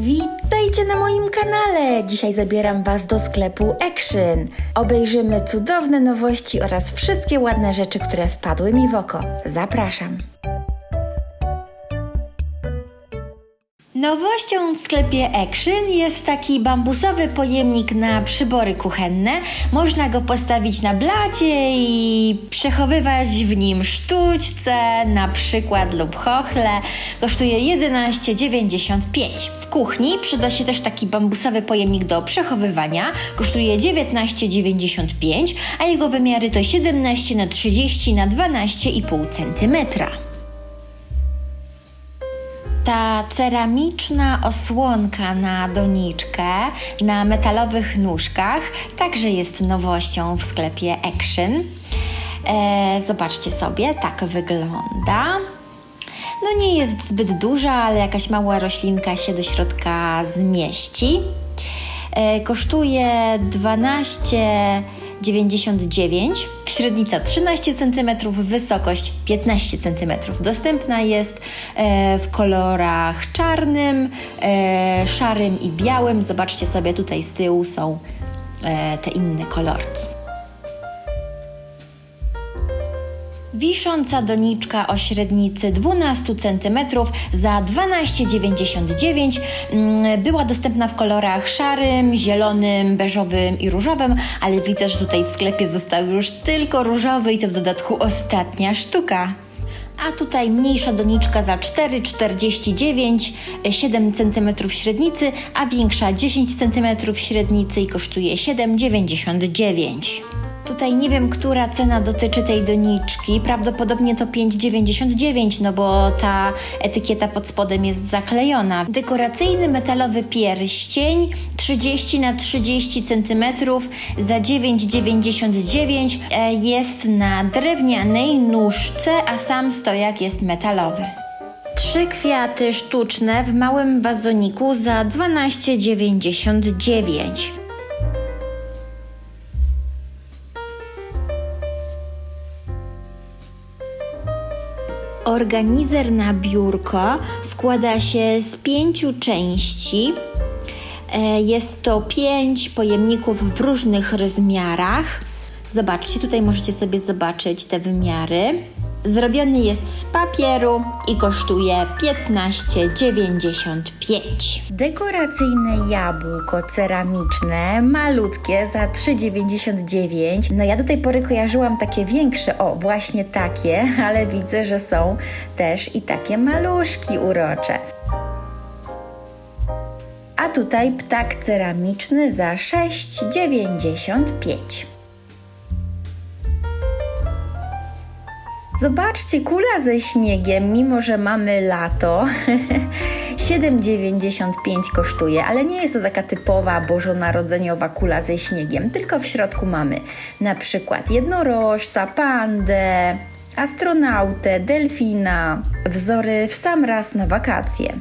Witajcie na moim kanale! Dzisiaj zabieram Was do sklepu Action. Obejrzymy cudowne nowości oraz wszystkie ładne rzeczy, które wpadły mi w oko. Zapraszam! Nowością w sklepie Action jest taki bambusowy pojemnik na przybory kuchenne. Można go postawić na blacie i przechowywać w nim sztućce, na przykład lub chochle. Kosztuje 11,95. W kuchni przyda się też taki bambusowy pojemnik do przechowywania. Kosztuje 19,95, a jego wymiary to 17 na 30 na 12,5 cm. Ta ceramiczna osłonka na doniczkę na metalowych nóżkach także jest nowością w sklepie Action. E, zobaczcie sobie, tak wygląda. No nie jest zbyt duża, ale jakaś mała roślinka się do środka zmieści. E, kosztuje 12,99, średnica 13 cm, wysokość 15 cm. Dostępna jest e, w kolorach czarnym, e, szarym i białym. Zobaczcie sobie tutaj z tyłu są e, te inne kolorki. Wisząca doniczka o średnicy 12 cm za 12,99 mm, była dostępna w kolorach szarym, zielonym, beżowym i różowym, ale widzę, że tutaj w sklepie został już tylko różowy i to w dodatku ostatnia sztuka. A tutaj mniejsza doniczka za 4,49, 7 cm średnicy, a większa 10 cm średnicy i kosztuje 7,99. Tutaj nie wiem, która cena dotyczy tej doniczki. Prawdopodobnie to 5,99, no bo ta etykieta pod spodem jest zaklejona. Dekoracyjny metalowy pierścień 30 na 30 cm za 9,99 e, jest na drewnianej nóżce, a sam stojak jest metalowy. Trzy kwiaty sztuczne w małym wazoniku za 12,99. Organizer na biurko składa się z pięciu części. E, Jest to pięć pojemników w różnych rozmiarach. Zobaczcie, tutaj możecie sobie zobaczyć te wymiary. Zrobiony jest z papieru i kosztuje 15,95. Dekoracyjne jabłko ceramiczne, malutkie za 3,99. No ja do tej pory kojarzyłam takie większe, o właśnie takie, ale widzę, że są też i takie maluszki urocze. A tutaj ptak ceramiczny za 6,95. Zobaczcie, kula ze śniegiem, mimo że mamy lato, 7,95 kosztuje, ale nie jest to taka typowa bożonarodzeniowa kula ze śniegiem, tylko w środku mamy na przykład jednorożca, pandę, astronautę, delfina, wzory w sam raz na wakacje.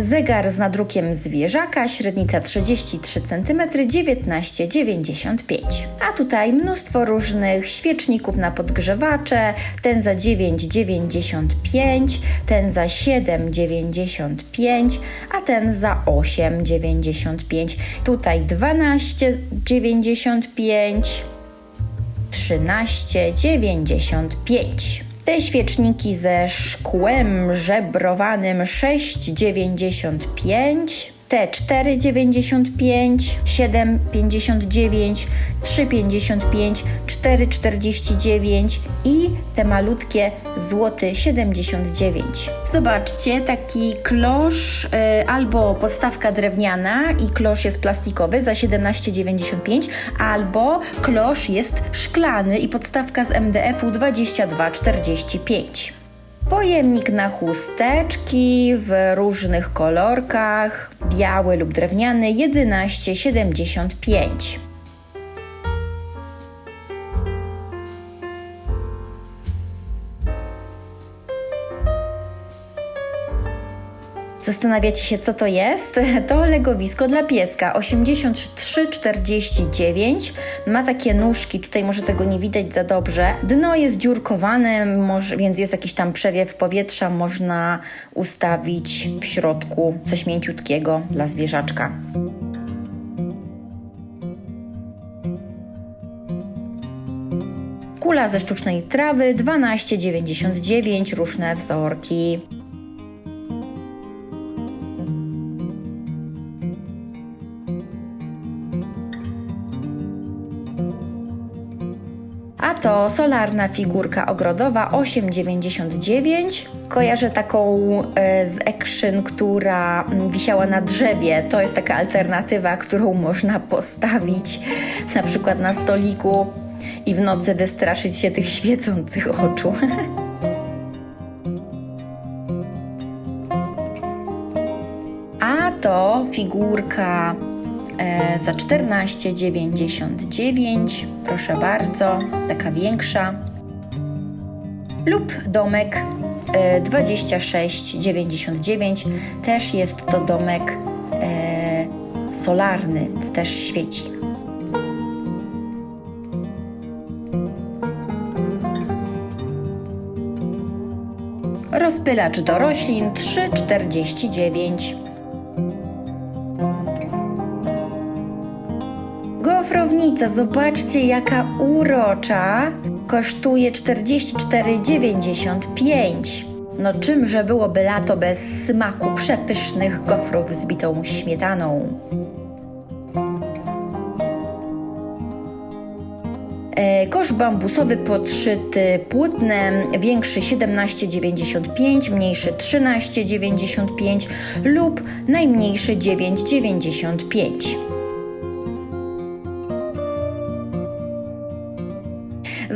Zegar z nadrukiem zwierzaka, średnica 33 cm, 19,95. A tutaj mnóstwo różnych świeczników na podgrzewacze, ten za 9,95, ten za 7,95, a ten za 8,95. Tutaj 12,95, 13,95. Te świeczniki ze szkłem żebrowanym 6,95, te 4,95, 7,59, 3,55, 4,49 i te malutkie złoty 79. Zobaczcie, taki klosz y, albo podstawka drewniana i klosz jest plastikowy za 17,95, albo klosz jest szklany i podstawka z MDF-u 22,45. Pojemnik na chusteczki w różnych kolorkach, biały lub drewniany 11,75. Zastanawiacie się, co to jest? To legowisko dla pieska 83,49. Ma takie nóżki, tutaj może tego nie widać za dobrze. Dno jest dziurkowane, więc jest jakiś tam przewiew powietrza. Można ustawić w środku coś mięciutkiego dla zwierzaczka. Kula ze sztucznej trawy 12,99, różne wzorki. To solarna figurka ogrodowa 8,99. Kojarzę taką e, z Action, która mm, wisiała na drzewie. To jest taka alternatywa, którą można postawić na przykład na stoliku i w nocy wystraszyć się tych świecących oczu. A to figurka za 14,99. Proszę bardzo, taka większa. Lub domek e, 26,99. Też jest to domek e, solarny, też świeci. Rozpylacz do roślin 3,49. Gofrownica, zobaczcie jaka urocza. Kosztuje 44,95. No czymże byłoby lato bez smaku przepysznych gofrów z bitą śmietaną. E, Kosz bambusowy podszyty płótnem, większy 17,95, mniejszy 13,95 lub najmniejszy 9,95.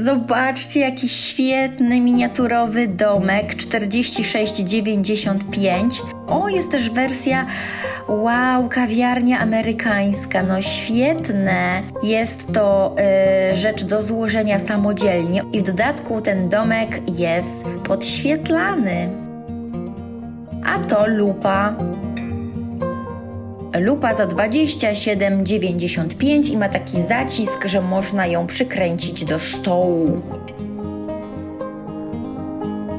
Zobaczcie, jaki świetny miniaturowy domek 46,95. O, jest też wersja wow, kawiarnia amerykańska. No świetne. Jest to y, rzecz do złożenia samodzielnie i w dodatku ten domek jest podświetlany. A to lupa. Lupa za 27,95 i ma taki zacisk, że można ją przykręcić do stołu.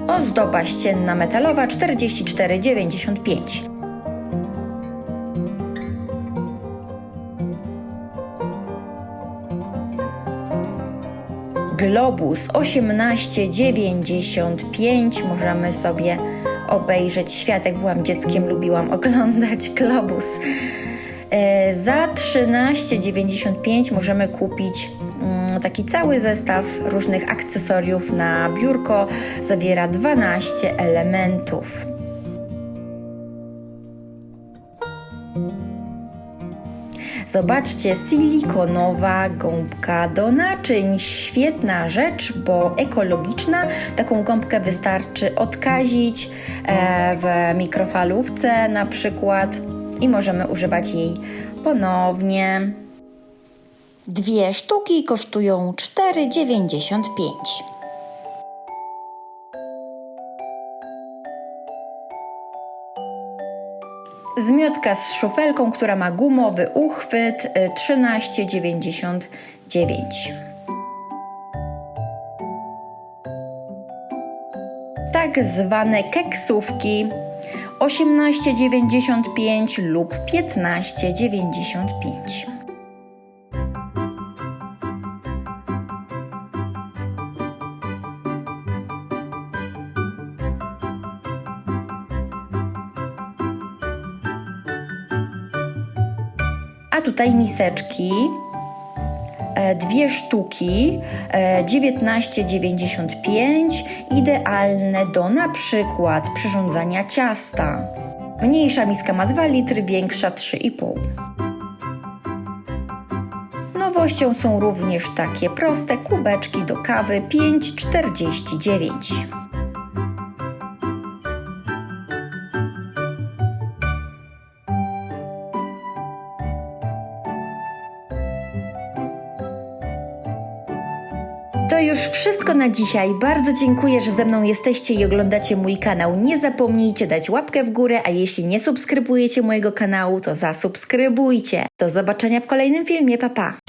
Ozdoba ścienna metalowa 44,95. Globus 18,95. Możemy sobie obejrzeć świat. Jak byłam dzieckiem, lubiłam oglądać Globus. E, Za 13,95 możemy kupić mm, taki cały zestaw różnych akcesoriów na biurko. Zawiera 12 elementów. Zobaczcie, silikonowa gąbka do naczyń. Świetna rzecz, bo ekologiczna. Taką gąbkę wystarczy odkazić e, w mikrofalówce na przykład i możemy używać jej ponownie. Dwie sztuki kosztują 4,95. Zmiotka z szufelką, która ma gumowy uchwyt y, 13,99. Tak zwane keksówki 18,95 lub 15,95. A tutaj miseczki. e, Dwie sztuki, e, 19,95, idealne do na przykład przyrządzania ciasta. Mniejsza miska ma 2 litry, większa 3,5. Nowością są również takie proste kubeczki do kawy 5,49. To już wszystko na dzisiaj. Bardzo dziękuję, że ze mną jesteście i oglądacie mój kanał. Nie zapomnijcie dać łapkę w górę, a jeśli nie subskrybujecie mojego kanału, to zasubskrybujcie. Do zobaczenia w kolejnym filmie. Pa pa!